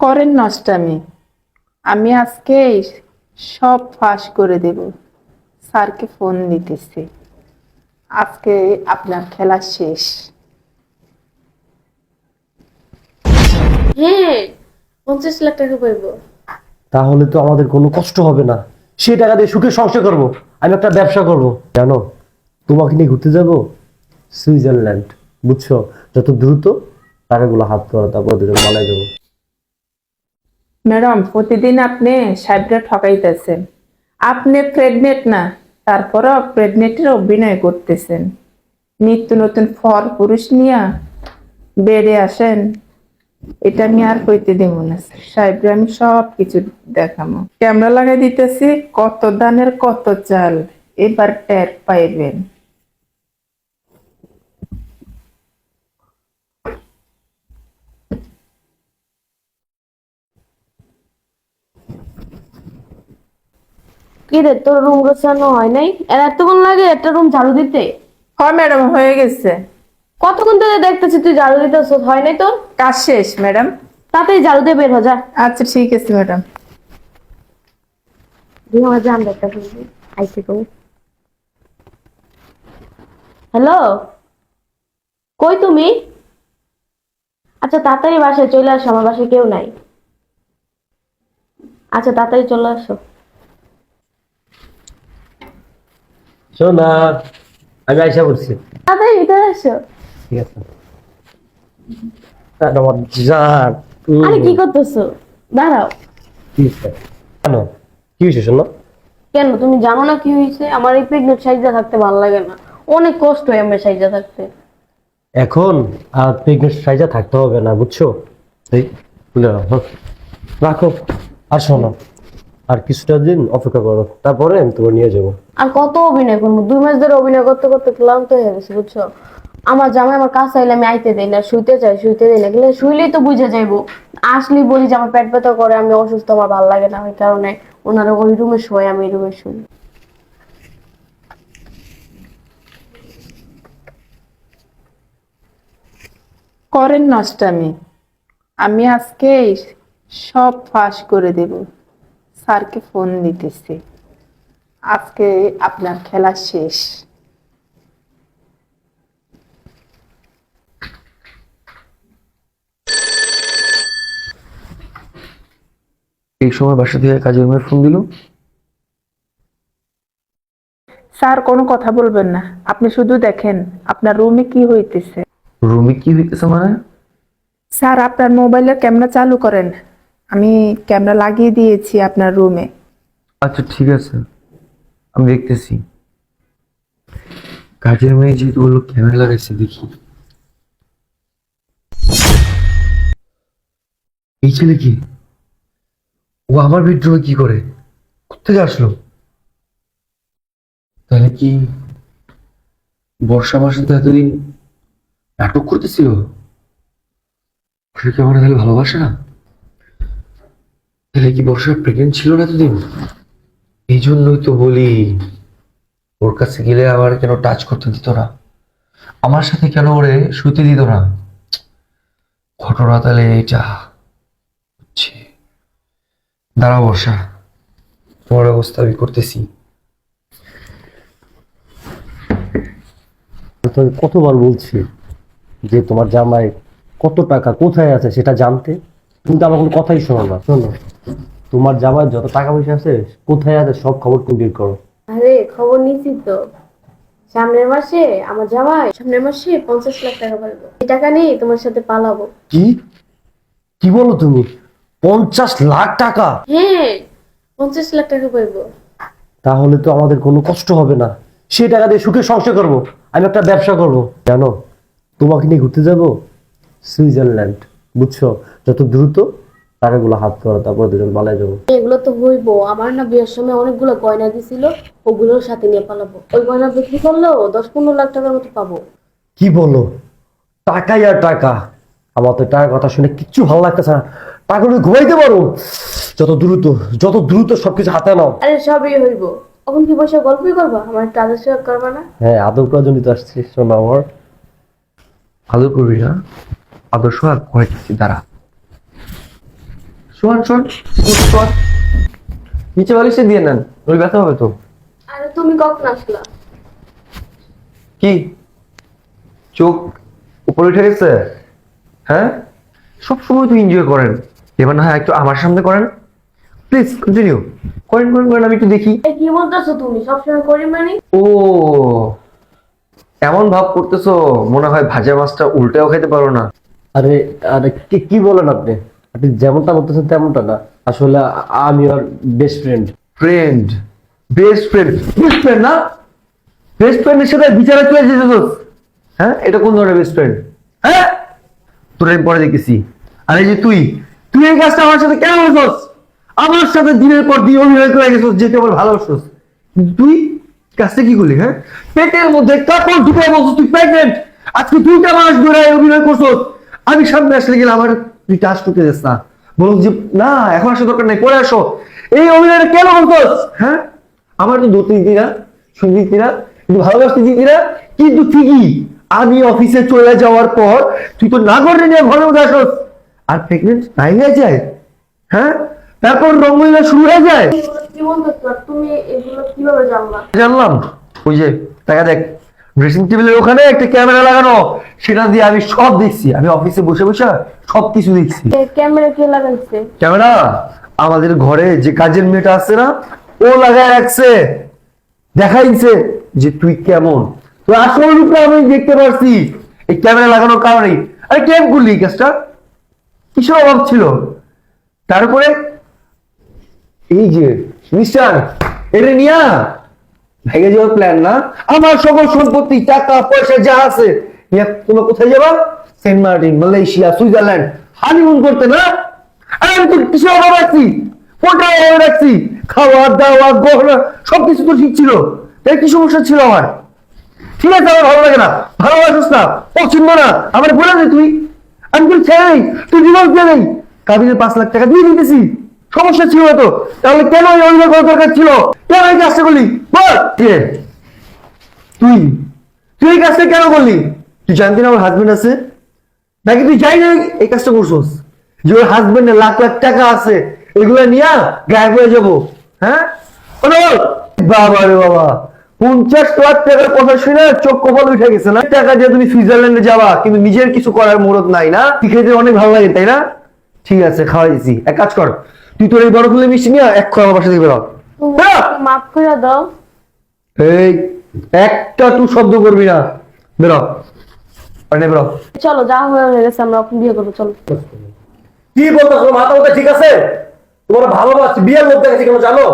করেন নষ্টামি। আমি আজকে সব ফাঁস করে দেব। স্যারকে ফোন দিতেছি। আজকে আপনার খেলা শেষ। হ্যাঁ পঞ্চাশ লাখ টাকা পাইবো। তাহলে তো আমাদের কোনো কষ্ট হবে না। সেই টাকা দিয়ে সুখে সংসার করব আমি একটা ব্যবসা করব। জানো তোমাকে নিয়ে ঘুরতে যাব? সুইজারল্যান্ড। বুঝছ? যত দ্রুত টাকাগুলো হাত করো তারপর দুজন মালায় যাব ম্যাডাম, প্রতিদিন আপনি সাহেবরা ঠকাইতেছেন। আপনি প্রেগনেন্ট না, তারপরও প্রেগনেন্টের অভিনয় করতেছেন। নিত্য নতুন ফর পুরুষ নিয়ে বেড়ে আসেন, এটা আমি আর কইতে দেব না সাহেবরা আমি সব কিছু দেখামো। ক্যামেরা লাগাই দিতেছি, কত দানের কত চাল, এবার টের পাইবেন। কি রে তোর রুম গোছানো হয় নাই? এর এতক্ষণ লাগে একটা রুম ঝাড়ু দিতে? হয় ম্যাডাম হয়ে গেছে। কতক্ষণ ধরে দেখতেছি তুই ঝাড়ু দিতে হয় নাই তোর? কাজ শেষ ম্যাডাম তাতেই ঝাড়ু দিয়ে বের হ যা। আচ্ছা ঠিক আছে ম্যাডাম দিয়ে আমার জান একটা ফেলবি আইসি কই হ্যালো কই তুমি? আচ্ছা তাড়াতাড়ি বাসায় চলে আসো আমার বাসায় কেউ নাই। আচ্ছা তাড়াতাড়ি চলে আসো। শোনা আমি তাড়াতাড়ি ভিতরে আসো। ঠিক আছে। আমার জান আরে কি করতেছো? দাঁড়াও। কি কেন? কি হয়েছে শোনো? কেন তুমি জানো না কি হয়েছে? আমার এই প্রেগনেন্ট সাইজা থাকতে ভালো লাগে না। অনেক কষ্ট হয় আমার সাইজা থাকতে। এখন আর প্রেগনেন্ট সাইজা থাকতে হবে না বুঝছ? এই। রাখো আর শোনো। আর কিছুটা দিন অপেক্ষা করো তারপরে আমি তোমার নিয়ে যাব। আর কত অভিনয় করব? দুই মাস ধরে অভিনয় করতে করতে ক্লান্ত হয়ে গেছে বুঝছ? আমার জামাই আমার কাছে আইলে আমি আইতে দেই না শুইতে চাই শুইতে দেই না। গেলে শুইলেই তো বুঝে যাইবো। আসলেই বলি যে আমার পেট ব্যথা করে আমি অসুস্থ আমার ভালো লাগে না। ওই কারণে ওনারা ওই রুমে শোয় আমি এই রুমে শুই। করেন নষ্টামি। আমি আজকে সব ফাঁস করে দেব। স্যারকে ফোন দিতেছি। আজকে আপনার খেলা শেষ। এই সময় বাসা থেকে কাজের মেয়ের ফোন দিল? স্যার কোনো কথা বলবেন না। আপনি শুধু দেখেন আপনার রুমে কি হইতেছে। রুমে কি হইতেছে মানে? স্যার আপনার মোবাইলের ক্যামেরা চালু করেন? আমি ক্যামেরা লাগিয়ে দিয়েছি আপনার রুমে। আচ্ছা ঠিক আছে। আমি দেখতেছি। কাজের মেয়ে যেহেতু বলল ক্যামেরা লাগাইছে, দেখি। এই ছেলে কি? ও আমার বেডরুমে কি করে? কোথেকে আসলো? তাহলে কি বর্ষা আমার সাথে এতদিন নাটক করতেছিল? সে কি আমার তাহলে ভালোবাসে? না তাহলে কি বর্ষা প্রেগনেন্ট ছিল না এতদিন? এই জন্যই তো বলি, ওর কাছে গেলে আবার কেন টাচ করতে দিত না? আমার সাথে কেন ওরে শুতে দিত না? ঘটনা তাহলে এইটা। হচ্ছে দাঁড়া বর্ষা, তোমার অবস্থা আমি করতেছি। তো আমি কতবার বলছি যে তোমার জামাই কত টাকা কোথায় আছে সেটা জানতে, কিন্তু আমার কোনো কথাই শোনো না। শোনো। তোমার জামাই যত টাকা পয়সা আছে কোথায় আছে সব খবর তুমি বের করো। আরে খবর নিছি তো। সামনের মাসে আমার জামাই সামনের মাসে পঞ্চাশ লাখ টাকা পাবো এই টাকা নিয়ে তোমার সাথে পালাবো। কি? কি বলো তুমি? পঞ্চাশ লাখ টাকা? হ্যাঁ পঞ্চাশ লাখ টাকা পাইবো। তাহলে তো আমাদের কোনো কষ্ট হবে না। সেই টাকা দিয়ে সুখে সংসার করব। আমি একটা ব্যবসা করব। জানো তোমাকে নিয়ে ঘুরতে যাব সুইজারল্যান্ড। বুঝছ? যত দ্রুত টাকাগুলো হাত করো তারপর দুজন মালায় যাব। এগুলো তো হইবো। আমার না বিয়ের সময় অনেকগুলো গয়না দিছিল ওগুলোর সাথে নিয়ে পালাবো। ওই গয়না বিক্রি করলেও দশ পনেরো লাখ টাকার মতো পাবো। কি বলো? টাকাই আর টাকা। আমার তো টাকার কথা শুনে কিচ্ছু ভালো লাগতেছে না। টাকাগুলো ঘুমাইতে পারো? যত দ্রুত যত দ্রুত সবকিছু হাতে নাও। আরে সবই হইব। এখন কি বসে গল্পই করবা? আমার একটা আদর্শ করবা না? হ্যাঁ আদৌ করার জন্য তো আসছি শোনো আমার। আদর করবি না। আদর্শ আর কয়েকটি দাঁড়া। শোন শোন। নিচে বালিশে দিয়ে নেন ওই ব্যথা হবে তো। আরে তুমি কখন আসলা? কি? চোখ উপরে উঠে গেছে? হ্যাঁ? সব সময় তো এনজয় করেন। এবার না হয় একটু আমার সামনে করেন। প্লিজ কন্টিনিউ করেন করেন করেন আমি একটু দেখি। এই কি বলতেছো তুমি? সবসময় করি মানে? ও এমন ভাব করতেছো মনে হয় ভাজা মাছটা উল্টেও খেতে পারো না। আরে আরে কি কি বলেন আপনি? আপনি যেমনটা বলতেছেন তেমনটা না। আসলে আমি আর best friend friend best friend best friend না? বেস্ট ফ্রেন্ডের সাথে বিচারে চলে যেতে দোস হ্যাঁ? এটা কোন ধরনের বেস্ট ফ্রেন্ড হ্যাঁ? তোর আমি পরে দেখেছি। আর এই যে তুই তুই এই কাজটা আমার সাথে কেন করছস? আমার সাথে দিনের পর দিন অভিনয় করে গেছস যেতে আমার ভালোবাসছস। কিন্তু তুই কাজটা কি করলি হ্যাঁ? পেটের মধ্যে কাপড় ঢুকে বলছিস তুই প্রেগনেন্ট আজকে দুইটা মাস ধরে অভিনয় করছস। আমি সামনে আসলে গেলে আমার তুই টাচ করতে যাস না। বল যে না এখন আসা দরকার নাই পরে আসো। এই অভিনয়টা কেন করছস হ্যাঁ? আমার তো দিতি না কিন্তু ভালোবাসতে না কিন্তু ঠিকই আমি অফিসে চলে যাওয়ার পর তুই তো না করে নিয়ে ঘরের মধ্যে আসস আর প্রেগনেন্ট নাই হয়ে যায়। হ্যাঁ? তারপর রঙ্গলীলা শুরু হয়ে যায়। কি তুমি এগুলো কীভাবে জানলা? জানলাম। ওই যে টাকা দেখ। ড্রেসিং টেবিলের ওখানে একটা ক্যামেরা লাগানো সেটা দিয়ে আমি সব দেখছি। আমি অফিসে বসে বসে সব কিছু দেখছি ক্যামেরা কে লাগাইছে? ক্যামেরা আমাদের ঘরে যে কাজের মেয়েটা আছে না ও লাগায় রাখছে। দেখাইছে যে তুই কেমন। তুই আসল রূপটা আমি দেখতে পারছি এই ক্যামেরা লাগানোর কারণেই। আরে কেম করলি কাজটা? কিসের অভাব ছিল? তারপরে এই যে মিস্টার এটা নিয়া। ভেঙে যাওয়ার প্ল্যান না? আমার সকল সম্পত্তি, টাকা, পয়সা যা আছে তোমরা কোথায় যাবা? Saint Martin, Malaysia, Switzerland. Honeymoon করতে না? আমি তো কিছু অভাব রাখছি? কোনটা অভাব রাখছি? খাওয়া, দাওয়া, গহনা, সবকিছু তো ঠিক ছিল। তাই কি সমস্যা ছিল আমার? ঠিক আছে, আমার ভালো লাগে না। ভালোবাসিস না। পছন্দ না। আমার বলে দে তুই। আমি তুই ছেড়ে নেই। তুই ডিভোর্স দিয়ে নেই? কাবিনের পাঁচ লাখ টাকা দিয়ে দিতেছি। সমস্যা ছিল তো। তাহলে কেন এই অভিনয় করার দরকার ছিল? কেন এই কাজটা করলি? বল! তুই। তুই এই কাজটা কেন করলি? তুই জানতি না আমার হাজবেন্ড আছে? নাকি তুই যাই না এই কাজটা করছস? যে ওর হাজবেন্ডের লাখ লাখ টাকা আছে এগুলো নিয়ে গায়েব হয়ে যাব। হ্যাঁ? বাবা রে বাবা। পঞ্চাশ লাখ টাকার কথা শুনে চোখ কপাল উঠে গেছে না? টাকা দিয়ে তুমি সুইজারল্যান্ডে যাবা কিন্তু নিজের কিছু করার মুরত নাই না? খেতে অনেক ভালো লাগে তাই না? ঠিক আছে খাওয়াই দিছি এক কাজ কর তুই তোর এই বড় ফুলে মিষ্টি নিয়ে এক খোয়া আমার বাসা থেকে বেরো। মাফ করে দাও। এই একটা তুই শব্দ করবি না। বেরো পারে বেরো চলো যা হয়ে গেছে আমরা এখন বিয়ে করব চলো। কি বলতেছো মাথা মতো ঠিক আছে? তোমার ভালোবাসি বিয়ের মধ্যে গেছে কেন জানো?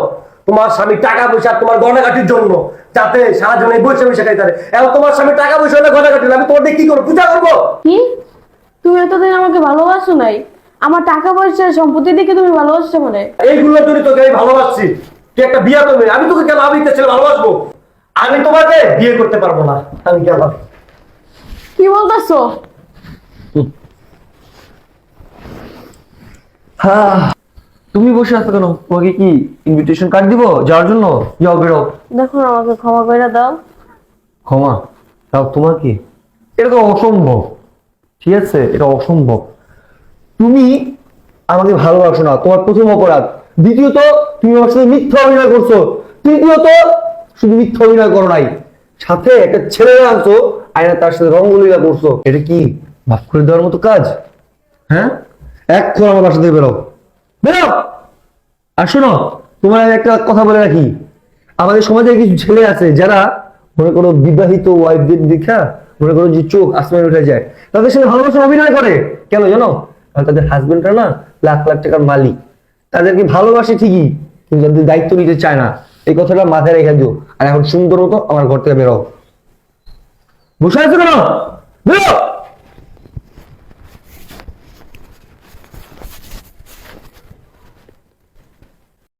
তোমার স্বামী টাকা পয়সা আর তোমার গয়নাগাটির জন্য যাতে সারা জীবন বসে বসে পারে এখন তোমার স্বামী টাকা পয়সা হলে গয়নাগাটি আমি তোমার দিয়ে কি করব? পূজা করব? কি? তুমি এতদিন আমাকে ভালোবাসো নাই। আমার টাকা পয়সা সম্পত্তি দেখে তুমি ভালোবাসছো মানে এইগুলোর জন্য তোকে আমি ভালোবাসছি। তুই একটা বিয়ে করবি। আমি তোকে কেন আমি ছেলে ভালোবাসবো? আমি তোমাকে বিয়ে করতে পারব না। আমি গেলাম কি বলতেছো? হ্যাঁ। তুমি বসে আছো কেন? তোমাকে কি ইনভিটেশন কার্ড দিব? যাওয়ার জন্য? যাও বেরো। দেখো না, আমাকে ক্ষমা করে দাও। ক্ষমা? তাও তোমার কি? এটা তো অসম্ভব। ঠিক আছে এটা অসম্ভব। তুমি আমাকে ভালোবাসো না, তোমার প্রথম অপরাধ। দ্বিতীয়ত, তুমি আমার সাথে মিথ্যা অভিনয় করছ। তৃতীয়ত, শুধু মিথ্যা অভিনয় করো নাই। সাথে একটা ছেলে আনছো, আয়না তার সাথে রঙ্গলীলা করছ। এটা কি? মাফ করে দেওয়ার মতো কাজ? হ্যাঁ? এক্ষণ আমার বাসা থেকে বেরো। বেরো! আর শোনো, তোমার একটা কথা বলে রাখি। আমাদের সমাজে কিছু ছেলে আছে যারা মনে করো বিবাহিত ওয়াইফদের দেখা, মনে করো যে চোখ আসমানে উঠে যায়, তাদের সাথে ভালোবাসা অভিনয় করে। কেন জানো? কারণ তাদের হাজবেন্ডরা না লাখ লাখ টাকার মালিক। তাদেরকে ভালোবাসে ঠিকই, কিন্তু তাদের দায়িত্ব নিতে চায় না। এই কথাটা মাথায় রেখে দিও। আর এখন সুন্দর মতো আমার ঘর থেকে বেরো বসে আছো কেন? বেরো!